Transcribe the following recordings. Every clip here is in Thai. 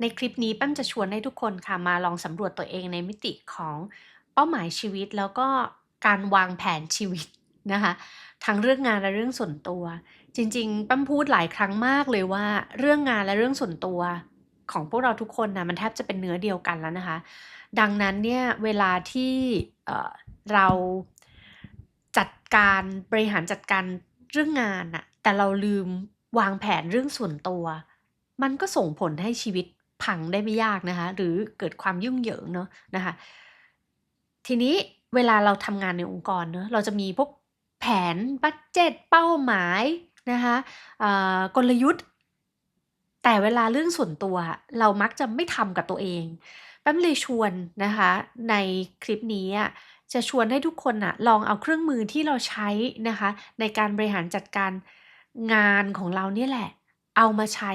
ในคลิปนี้แป้มจะชวนให้ทุกคนค่ะมาลองสำรวจตัวเองในมิติของเป้าหมายชีวิตแล้วก็การวางแผนชีวิตนะคะทั้งเรื่องงานและเรื่องส่วนตัว จริงๆแป้มพูดหลายครั้งมากเลยว่า เรื่องงานและเรื่องส่วนตัวของพวกเราทุกคนนะมันแทบจะเป็นเนื้อเดียวกันแล้วนะคะ ดังนั้นเนี่ยเวลาที่เเราจัดการบริหารจัดการเรื่องงานอะแต่เราลืมวางแผนเรื่องส่วนตัว มันก็ส่งผลให้ชีวิต พังได้ไม่ยากนะคะ หรือเกิดความยุ่งเหยิงเนาะนะคะ ทีนี้เวลาเราทำงานในองค์กรเนาะเราจะมีพวกแผนบัตเจตเป้าหมายนะคะกลยุทธ์ แต่เวลาเรื่องส่วนตัว เรามักจะไม่ทำกับตัวเองแป้มเลยชวนนะคะ ในคลิปนี้จะชวนให้ทุกคนอะลองเอาเครื่องมือที่เราใช้นะคะ ในการบริหารจัดการงานของเราเนี่ยแหละ เอามาใช้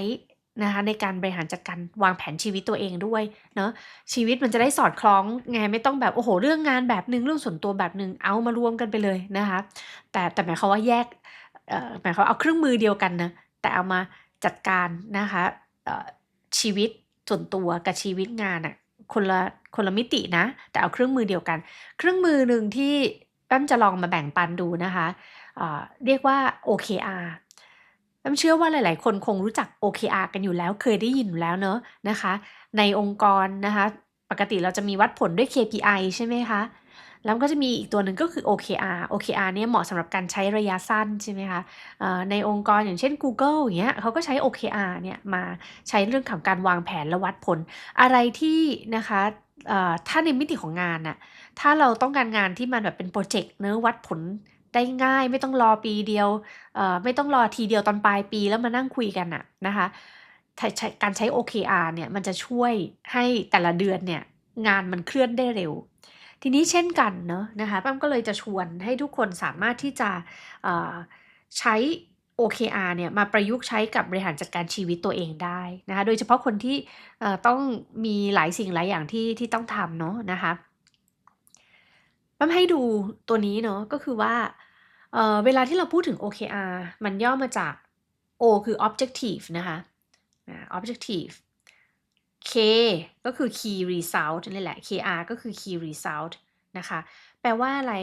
นะคะในการบริหารจัดการวางแผนชีวิตตัวเองด้วยเนาะชีวิตมันจะได้สอดคล้องไงไม่ต้องแบบโอ้โหเรื่องงานแบบหนึ่งเรื่องส่วนตัวแบบหนึ่งเอามารวมกันไปเลยนะคะแต่แต่หมายความว่าแยกหมายความเอาเครื่องมือเดียวกันนะแต่เอามาจัดการนะคะชีวิตส่วนตัวกับชีวิตงานอะคนละคนละมิตินะ แต่เอาเครื่องมือเดียวกัน เครื่องมือหนึ่งที่แป้มจะลองมาแบ่งปันดูนะคะเเรียกว่า OKR แป้มเชื่อว่าหลาย ๆ คนคงรู้จัก OKR กันอยู่แล้วเคยได้ยินอยู่แล้วเนอะนะคะ ในองค์กรนะคะ ปกติเราจะมีวัดผลด้วย KPI ใช่ไหมคะ แล้วก็จะมีอีกตัวหนึ่งก็คือ OKR OKR เนี่ยเหมาะสำหรับการใช้ระยะสั้นใช่ไหมคะในองค์กรอย่างเช่น Google อย่างเงี้ยเขาก็ใช้ OKR เนี่ยมาใช้เรื่องของการวางแผนและวัดผล อะไรที่นะคะถ้าในมิติของงานน่ะถ้าเราต้องการงานที่มันแบบเป็นโปรเจกต์เนื้อะวัดผล ได้ง่ายไม่ต้องรอปีเดียวไม่ต้องรอทีเดียวตอนปลายปีแล้วมานั่งคุยกันน่ะนะคะถ้าใช้การใช้ OKR เนี่ยมันจะช่วยให้แต่ละเดือนเนี่ยงานมันเคลื่อนได้เร็ว ทีนี้เช่นกันเนอะนะคะป้มก็เลยจะชวนให้ทุกคนสามารถที่จะเอ่อใช้ OKR เนี่ยมาประยุกต์ใช้กับบริหารจัดการชีวิตตัวเองได้นะคะโดยเฉพาะคนที่ต้องมีหลายสิ่งหลายอย่างที่ที่ต้องทำเนาะนะคะ ป้มให้ดูตัวนี้เนาะก็คือว่าเออเวลาที่เราพูดถึง OKR มันย่อมาจาก O คือ objective นะคะ objective K ก็คือ key result นี่แหละ KR ก็คือ key result นะคะ แปลว่าอะไร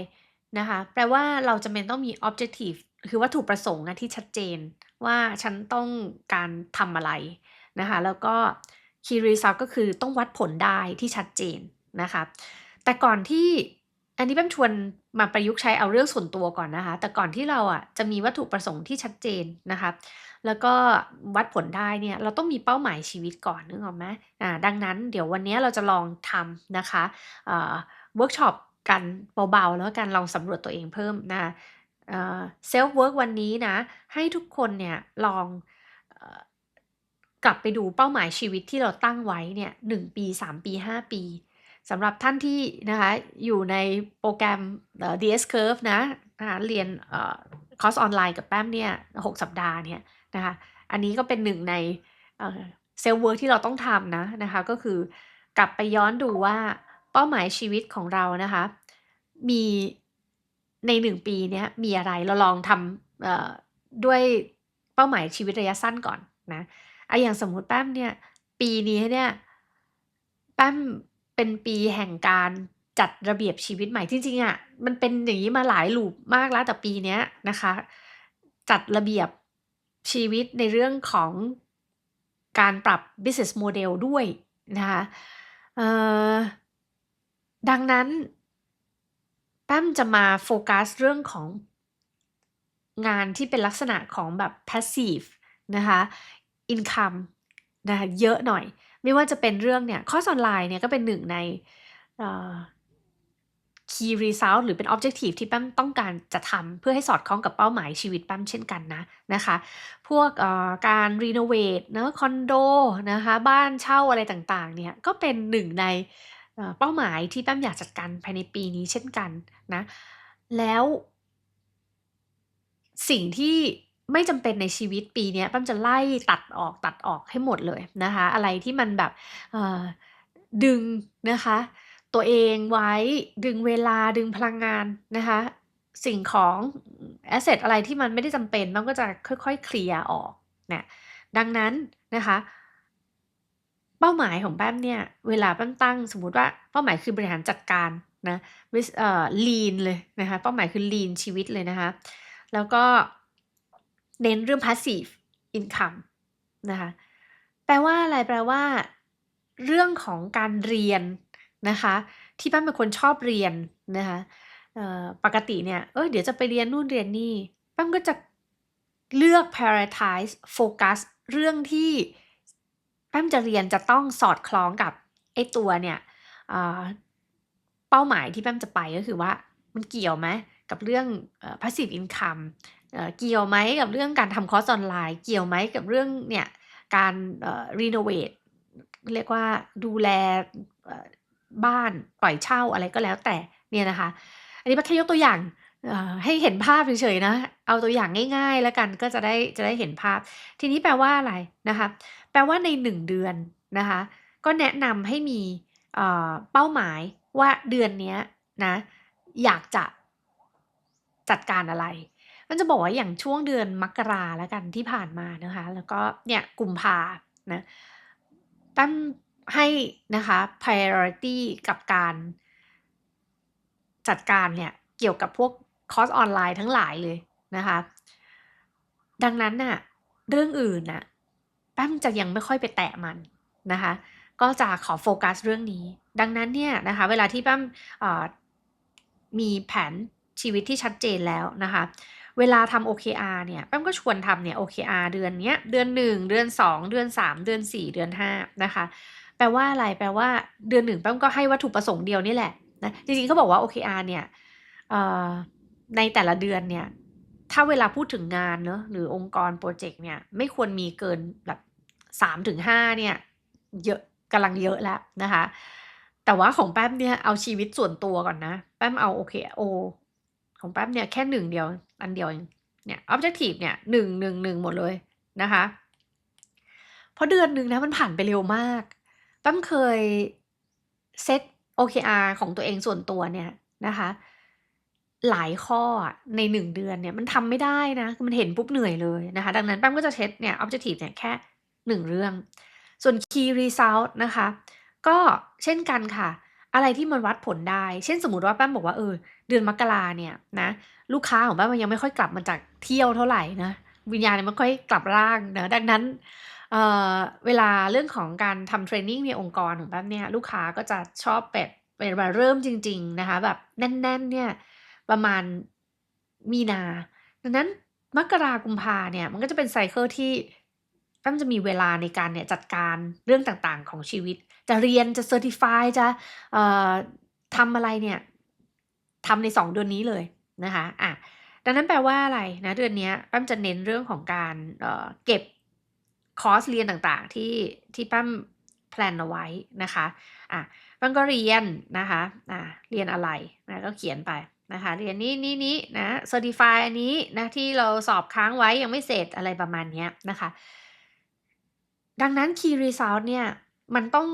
นะคะ แปลว่าเราจำเป็นต้องมี objective คือวัตถุประสงค์นะที่ชัดเจนว่าฉันต้องการทำอะไรนะคะ แล้วก็ key result ก็คือต้องวัดผลได้ที่ชัดเจนนะคะ แต่ก่อนที่ อันนี้แป้มชวนมาประยุกต์ใช้เอาเรื่องส่วนตัวก่อนนะคะ แต่ก่อนที่เราอะจะมีวัตถุประสงค์ที่ชัดเจนนะคะ แล้วก็วัดผลได้เนี่ยเราต้องมีเป้าหมายชีวิตก่อนนึกออกไหมอ่าดังนั้นเดี๋ยววันนี้เราจะลองทำนะคะเอ่อเวิร์กช็อปกันเบาๆ แล้วกันลองสำรวจตัวเองเพิ่มนะเซลฟ์เวิร์กวันนี้นะ ให้ทุกคนเนี่ยลองกลับไปดูเป้าหมายชีวิตที่เราตั้งไว้เนี่ยหนึ่งปีสามปีห้าปี สำหรับท่านที่นะคะอยู่ในโปรแกรมเอ่อ DS Curve นะนะคะเรียนอคอร์สออนไลน์กับแป้มเนี่ยหกสัปดาห์เนี่ยนะคะอันนี้ก็เป็นหนึ่งในเซลล์เวิร์กที่เราต้องทำนะนะคะก็คือกลับไปย้อนดูว่าเป้าหมายชีวิตของเรานะคะมีในหนึ่งปีเนี้ยมีอะไรเราลองทำด้วยเป้าหมายชีวิตระยะสั้นก่อนนะไอะอย่างสมมุติแป้มเนี่ยปีนี้เนี่ยแป้ม เป็นปีแห่งการจัดระเบียบชีวิตใหม่จริงๆอะ่ะมันเป็นอย่างนี้มาหลายลูปมากแล้วแต่ปีเนี้ยนะคะ จัดระเบียบชีวิตในเรื่องของการปรับ business model ด้วยนะคะดังนั้นแป้มจะมาโฟกัสเรื่องของงานที่เป็นลักษณะของแบบ passive นะคะ income นะคะเยอะหน่อย ไม่ว่าจะเป็นเรื่องเนี่ยคอร์สออนไลน์เนี่ยก็เป็นหนึ่งใน key result หรือเป็น objective ที่แป้มต้องการจะทำเพื่อให้สอดคล้องกับเป้าหมายชีวิตแป้มเช่นกันนะนะคะ พวกการรีโนเวทเนะคอนโดนะคะบ้านเช่าอะไรต่างๆเนี่ยก็เป็นหนึ่งในเป้าหมายที่แป้มอยากจัดการภายในปีนี้เช่นกันนะแล้วสิ่งที่ ไม่จำเป็นในชีวิตปีนี้แป้มจะไล่ตัดออกตัดออกให้หมดเลยนะคะ อะไรที่มันแบบดึงนะคะ ตัวเองไว้ดึงเวลาดึงพลังงานนะคะ สิ่งของแอสเซทอะไรที่มันไม่ได้จำเป็นมันก็จะค่อยๆเคลียร์ออกนะดังนั้นนะคะ เป้าหมายของแป้มเนี่ย เวลาแป้มตั้งสมมุติว่าเป้าหมายคือบริหารจัดการนะเอ่อ lean เลยนะคะ เป้าหมายคือ lean ชีวิตเลยนะคะ แล้วก็ เน้นเรื่อง passive income นะคะแปลว่าอะไรแปลว่า เรื่องของการเรียนนะคะที่แป้มเป็นคนชอบเรียนนะคะปกติเนี่ยเออเดี๋ยวจะไปเรียนนู่นเรียนนี่แป้มก็จะเลือก prioritize โฟกัสเรื่องที่แป้มจะเรียนจะต้องสอดคล้องกับไอตัวเนี่ยเป้าหมายที่แป้มจะไปก็คือว่ามันเกี่ยวไหมกับเรื่อง passive income เกี่ยวไหมกับเรื่องการทำคอร์สออนไลน์ เกี่ยวไหมกับเรื่องเนี่ยการรีโนเวตเรียกว่าดูแลบ้านปล่อยเช่าอะไรก็แล้วแต่เนี่ยนะคะ อันนี้แค่ยกตัวอย่างให้เห็นภาพเฉยๆนะ เอาตัวอย่างง่าย ๆ แล้วกันก็จะได้จะได้เห็นภาพ ทีนี้แปลว่าอะไรนะคะ แปลว่าใน 1 เดือนนะคะ ก็แนะนำให้มีเป้าหมายว่าเดือนนี้นะอยากจะจัดการอะไร มันจะบอกว่าอย่างช่วงเดือนมกราแล้วกันที่ผ่านมานะคะ แล้วก็เนี่ยกลุ่มภานะแป้มให้นะคะ priority กับการจัดการเนี่ยเกี่ยวกับพวกคอร์สออนไลน์ทั้งหลายเลยนะคะ ดังนั้นน่ะเรื่องอื่นน่ะแป้มจะยังไม่ค่อยไปแตะมันนะคะ ก็จะขอโฟกัสเรื่องนี้ ดังนั้นเนี่ยนะคะเวลาที่แป้มมีแผนชีวิตที่ชัดเจนแล้วนะคะ เวลาทำ OKR เนี่ยแป้มก็ชวนทำเนี่ย OKR เดือนเนี้ยเดือน 1 เดือน 2 เดือน 3 เดือน 4 เดือน 5 นะคะ แปลว่าอะไรแปลว่าเดือน1แป้มก็ให้วัตถุประสงค์เดียวนี่แหละนะจริงๆเขาบอกว่า OKR เนี่ยเอ่อในแต่ละเดือนเนี่ยถ้าเวลาพูดถึงงานเนาะหรือองค์กรพรเจกต์เนี่ยไม่ควรมีเกินแบบ3-5เนี่ยเยอะกำลังเยอะแล้วนะคะ แต่ว่าของแป้มเนี่ยเอาชีวิตส่วนตัวก่อนนะ แป้มเอา OKO ของแป้มเนี่ยแค่1เดียว อันเดียวเองเนี่ย objective เนี่ย1-1-1หนึ่งหนึ่งหมดเลยนะคะ เพราะเดือนหนึ่งนะมันผ่านไปเร็วมากแป้มเคยเซต OKR ของตัวเองส่วนตัวเนี่ยนะคะหลายข้ออะใน1เดือนเนี่ยมันทำไม่ได้นะมันเห็นปุ๊บเหนื่อยเลยนะคะ ดังนั้นแป้มก็จะเซตเนี่ย objective เนี่ยแค่1เรื่อง ส่วน key result นะคะ ก็เช่นกันค่ะ อะไรที่มันวัดผลได้ เช่นสมมติว่าแป้มบอกว่าเออ เดือนมกราเนี่ยนะลูกค้าของแป้มมันยังไม่ค่อยกลับมาจากเที่ยวเท่าไหร่นะวิญญาณยังไม่ค่อยกลับร่างนะดังนั้นเเวลาเรื่องของการทำเทรนนิ่งในองค์กรของแป้มเนี่ยลูกค้าก็จะชอบแบบเวลาเริ่มจริง ๆนะคะ แบบแน่น ๆ เนี่ยประมาณมีนา ดังนั้นมกรากุมภาเนี่ยมันก็จะเป็นไซเกิลที่แป้มจะมีเวลาในการเนี่ยจัดการเรื่องต่างๆของชีวิต จะเรียนจะ Certify จะเอ่อทำอะไรเนี่ยทำใน 2 เดือนนี้เลยนะคะอะดังนั้นแปลว่าอะไรนะเดือนนี้แป้มจะเน้นเรื่องของการเเก็บคอร์สเรียนต่างๆที่ที่แป้มแพลนเอาไว้นะคะอะแป้มก็เรียนนะคะอ่าเรียนอะไรนะก็เขียนไปนะคะเรียนนี้ๆๆนะ Certify อันนี้นะที่เราสอบค้างไว้ยังไม่เสร็จอะไรประมาณนี้นะคะ ดังนั้น key result เนี่ยมันต้อง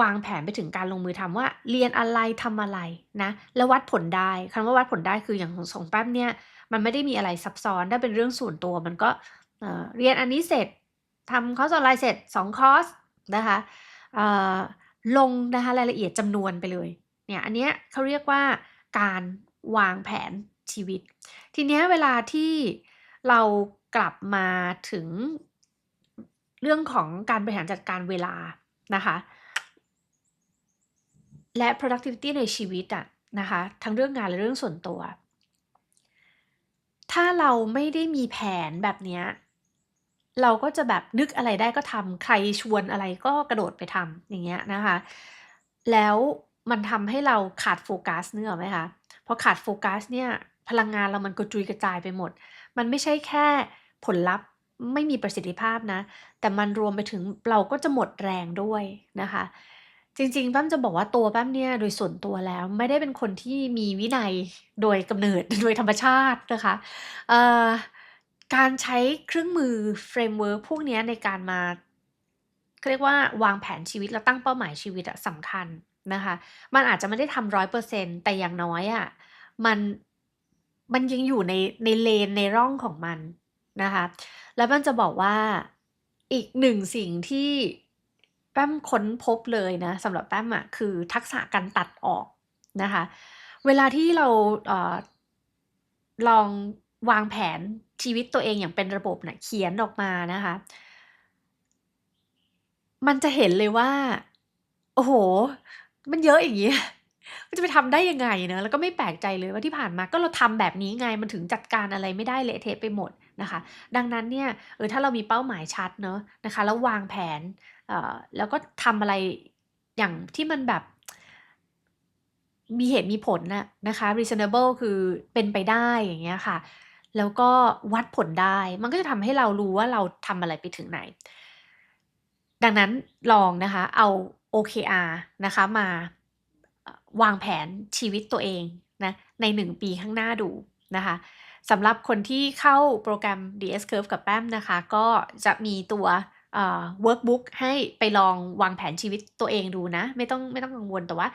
วางแผนไปถึงการลงมือทำว่า เรียนอะไรทำอะไรนะแล้ววัดผลได้คำว่าวัดผลได้คืออย่างของของแป้มเนี่ยมันไม่ได้มีอะไรซับซ้อนถ้าเป็นเรื่องส่วนตัวมันก็เอ่อเรียนอันนี้เสร็จทำคอร์สออนไลน์เสร็จ2คอร์สนะคะลงนะคะรายละเอียดจำนวนไปเลยเนี่ยอันเนี้ยเขาเรียกว่าการวางแผนชีวิต ทีเนี้ยเวลาที่เรากลับมาถึงเรื่องของการบริหารจัดการเวลานะคะ และ productivity ในชีวิตอะนะคะทั้งเรื่องงานและเรื่องส่วนตัว ถ้าเราไม่ได้มีแผนแบบนี้เราก็จะแบบนึกอะไรได้ก็ทำใครชวนอะไรก็กระโดดไปทำอย่างเงี้ยนะคะ แล้วมันทำให้เราขาดโฟกัสเนึกอไหมคะพอขาดโฟกัสเนี่ยพลังงานเรามันกระจุยกระจายไปหมด มันไม่ใช่แค่ผลลัพธ์ไม่มีประสิทธิภาพนะ แต่มันรวมไปถึงเราก็จะหมดแรงด้วยนะคะ จริง ๆ แป้มจะบอกว่าตัวแป้มเนี่ย โดยส่วนตัวแล้วไม่ได้เป็นคนที่มีวินัยโดยกำเนิด โดยธรรมชาตินะคะเอ่อการใช้เครื่องมือเฟรมเวิร์กพวกนี้ในการมาเรียกว่าวางแผนชีวิตและตั้งเป้าหมายชีวิตอะสำคัญนะคะ มันอาจจะไม่ได้ทำ100%แต่อย่างน้อยอะมันมันยังอยู่ในในเลนในร่องของมันนะคะ แล้วแป้มจะบอกว่าอีก1สิ่งที่ แป้มค้นพบเลยนะสำหรับแป้มอะคือทักษะการตัดออกนะคะ เวลาที่เราเออลองวางแผนชีวิตตัวเองอย่างเป็นระบบน่ะเขียนออกมานะคะ มันจะเห็นเลยว่า โอ้โฮมันเยอะอย่างงี้มันจะไปทำได้ยังไงเนาะแล้วก็ไม่แปลกใจเลยว่าที่ผ่านมาก็เราทำแบบนี้ไงมันถึงจัดการอะไรไม่ได้เละเทะไปหมดนะคะ ดังนั้นเนี่ยเออถ้าเรามีเป้าหมายชัดเนาะนะคะ แล้ววางแผน แล้วก็ทำอะไรอย่างที่มันแบบ มีเหตุมีผลน่ะนะคะ reasonable คือเป็นไปได้อย่างเงี้ยค่ะ แล้วก็วัดผลได้ มันก็จะทำให้เรารู้ว่าเราทำอะไรไปถึงไหน ดังนั้นลองนะคะ เอา OKR นะคะมาวางแผนชีวิตตัวเองนะใน1ปีข้างหน้าดูนะคะสำหรับคนที่เข้าโปรแกรม The S-Curve กับแป้มนะคะ ก็จะมีตัว เวิร์กบุ๊กให้ไปลองวางแผนชีวิตตัวเองดูนะ ไม่ต้องไม่ต้องกังวลแต่ว่า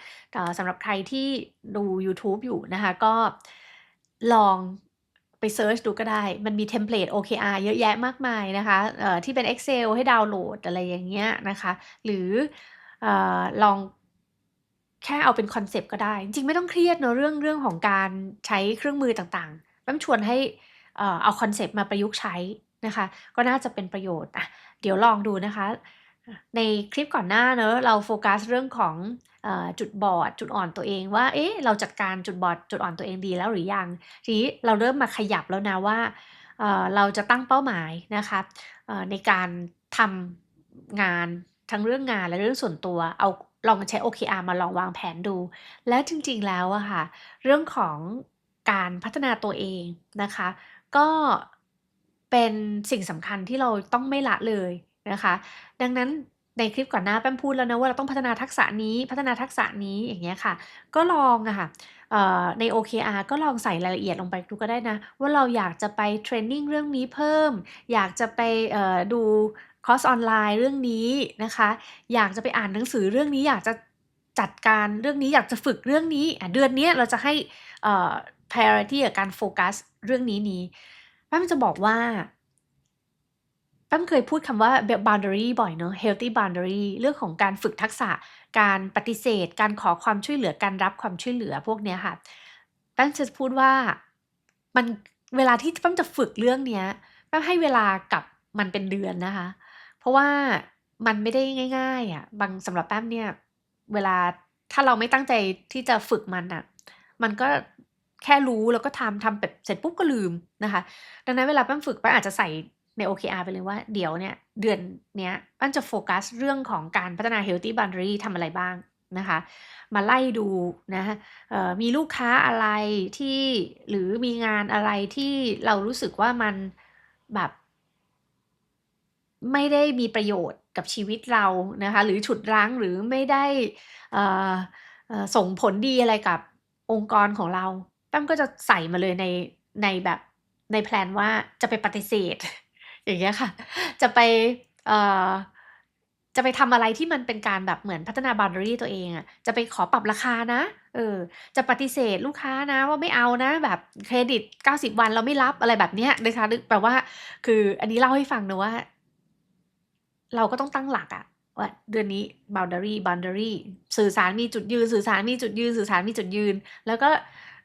สำหรับใครที่ดูยูทูบอยู่นะคะ ก็ลองไปเซิร์ชดูก็ได้ มันมีเทมเพลต OKR เยอะแยะมากมายนะคะที่เป็น Excel ให้ดาวน์โหลดอะไรอย่างเงี้ยนะคะ หรืออลองแค่เอาเป็นคอนเซปต์ก็ได้ จริงไม่ต้องเครียดเนาะเรื่องเรื่องของการใช้เครื่องมือต่างๆแป้มชวนให้เอ่อเอาคอนเซปต์มาประยุกต์ใช้นะคะ ก็น่าจะเป็นประโยชน์อะ เดี๋ยวลองดูนะคะ ในคลิปก่อนหน้าเนาะเราโฟกัสเรื่องของอจุดบอดจุดอ่อนตัวเองว่าเอ๊ะเราจัดการจุดบอดจุดอ่อนตัวเองดีแล้วหรือยัง?ทีนี้เราเริ่มมาขยับแล้วนะว่าเเราจะตั้งเป้าหมายนะคะในการทำงานทั้งเรื่องงานและเรื่องส่วนตัว เอาลองใช้ OKR มาลองวางแผนดู แล้วจริงๆแล้วอะค่ะ เรื่องของการพัฒนาตัวเองนะคะ ก็ เป็นสิ่งสำคัญที่เราต้องไม่ละเลยนะคะ ดังนั้นในคลิปก่อนหน้าแป้มพูดแล้วนะว่าเราต้องพัฒนาทักษะนี้พัฒนาทักษะนี้อย่างเงี้ยค่ะ ก็ลองอะค่ะเอ่อใน OKR ก็ลองใส่รายละเอียดลงไปดูก็ได้นะ ว่าเราอยากจะไปเทรนนิ่งเรื่องนี้เพิ่ม อยากจะไปดูคอร์สออนไลน์เรื่องนี้นะคะ อยากจะไปอ่านหนังสือเรื่องนี้อยากจะจัดการเรื่องนี้อยากจะฝึกเรื่องนี้เดือนนี้เราจะให้ priority กับการโฟกัสเรื่องนี้ๆ แป้มจะบอกว่าแป้มเคยพูดคำว่า boundary บ่อยเนาะ healthy boundary เรื่องของการฝึกทักษะ การปฏิเสธ การขอความช่วยเหลือ การรับความช่วยเหลือพวกเนี้ยค่ะ แป้มจะพูดว่ามันเวลาที่แป้มจะฝึกเรื่องเนี้ยแป้มให้เวลากับมันเป็นเดือนนะคะ เพราะว่ามันไม่ได้ง่าย ๆอะบางสำหรับแป้มเนี่ย เวลาถ้าเราไม่ตั้งใจที่จะฝึกมันน่ะ มันก็ แค่รู้แล้วก็ทำทำแบบเสร็จปุ๊บก็ลืมนะคะ ดังนั้นเวลาแป้มฝึกแป้มอาจจะใส่ใน OKR ไปเลยว่าเดี๋ยวเนี่ยเดือนเนี้ยแป้มจะโฟกัสเรื่องของการพัฒนา healthy boundary ทำอะไรบ้างนะคะ มาไล่ดูนะะมีลูกค้าอะไรที่หรือมีงานอะไรที่เรารู้สึกว่ามันแบบไม่ได้มีประโยชน์กับชีวิตเรานะคะ หรือฉุดรั้งหรือไม่ได้ส่งผลดีอะไรกับองค์กรของเรา แป้มก็จะใส่มาเลยในในแบบในแพลนว่าจะไปปฏิเสธ อย่างเงี้ยค่ะ จะไปเอ่อจะไปทำอะไรที่มันเป็นการแบบเหมือนพัฒนา boundary ตัวเองอะจะไปขอปรับราคานะเออจะปฏิเสธลูกค้านะว่าไม่เอานะ แบบเครดิต 90 วันเราไม่รับอะไรแบบเนี้ยนะคะนึกแปลว่า คืออันนี้เล่าให้ฟังนะว่า เราก็ต้องตั้งหลักอะว่าเดือนนี้ boundary boundary สื่อสารมีจุดยืน สื่อสารมีจุดยืน สื่อสารมีจุดยืน แล้วก็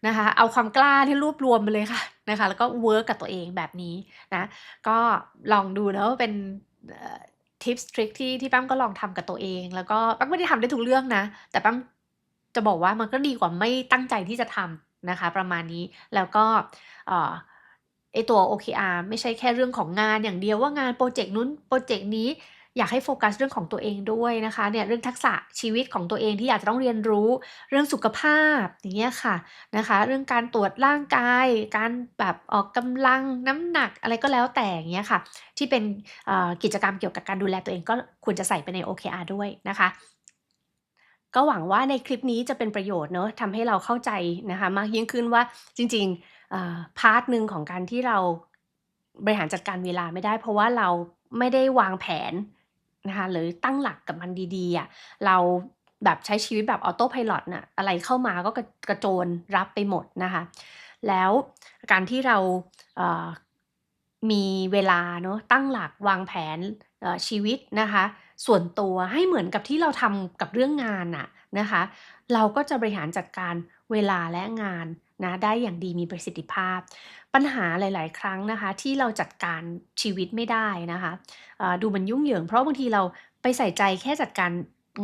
นะคะ เอาความกล้าที่รวบรวมมาเลยค่ะนะคะ แล้วก็เวิร์กกับตัวเองแบบนี้นะ ก็ลองดูนะว่าเป็นทิปส์ทริกที่ที่แป้มก็ลองทำกับตัวเอง แล้วก็แป้มไม่ได้ทำได้ทุกเรื่องนะ แต่แป้มจะบอกว่ามันก็ดีกว่าไม่ตั้งใจที่จะทำนะคะ ประมาณนี้แล้วก็เอ่อไอตัว OKR ไม่ใช่แค่เรื่องของงานอย่างเดียวว่างานพรเจกต์นู้นพรเจกต์นี้ อยากให้โฟกัสเรื่องของตัวเองด้วยนะคะเนี่ยเรื่องทักษะชีวิตของตัวเองที่อยาจจะต้องเรียนรู้ เรื่องสุขภาพอย่างเงี้ยค่ะนะคะ เรื่องการตรวจร่างกาย การแบบออกกำลังน้ำหนักอะไรก็แล้วแต่อย่างเงี้ยค่ะ ที่เป็นกิจกรรมเกี่ยวกับการดูแลตัวเองก็ควรจะใส่ไปใน OKR ด้วยนะคะก็หวังว่าในคลิปนี้จะเป็นประโยชน์เนาะทำให้เราเข้าใจนะคะมากยิ่งขึ้นว่าจริงๆพาร์ตหนึ่งของการที่เราบริหารจัดการเวลาไม่ได้ เพราะว่าเราไม่ได้วางแผน นะคะหรือตั้งหลักกับมันดีๆอะเราแบบใช้ชีวิตแบบ Autopilot น่ะอะไรเข้ามาก็กระโจนรับไปหมดนะคะ แล้วการที่เรามีเวลาเนาะตั้งหลักวางแผนชีวิตนะคะ ส่วนตัวให้เหมือนกับที่เราทำกับเรื่องงานน่ะนะคะ เราก็จะบริหารจัดการเวลาและงาน นะได้อย่างดีมีประสิทธิภาพ ปัญหาหลาย ๆ ครั้งนะคะที่เราจัดการชีวิตไม่ได้นะคะดูมันยุ่งเหยิง เพราะบางทีเราไปใส่ใจแค่จัดการ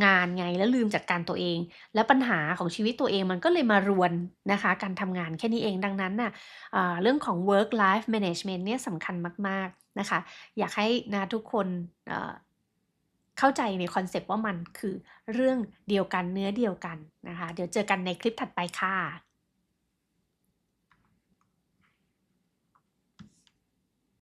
งานไงแล้วลืมจัดการตัวเอง แล้วปัญหาของชีวิตตัวเองมันก็เลยมารวนนะคะ การทำงานแค่นี้เองดังนั้นน่ะเอ่อเรื่องของ work life management เนี่ยสำคัญมาก ๆ นะคะ อยากให้นะทุกคนเข้าใจในคอนเซปต์ว่ามันคือเรื่องเดียวกันเนื้อเดียวกันนะคะ เดี๋ยวเจอกันในคลิปถัดไปค่ะ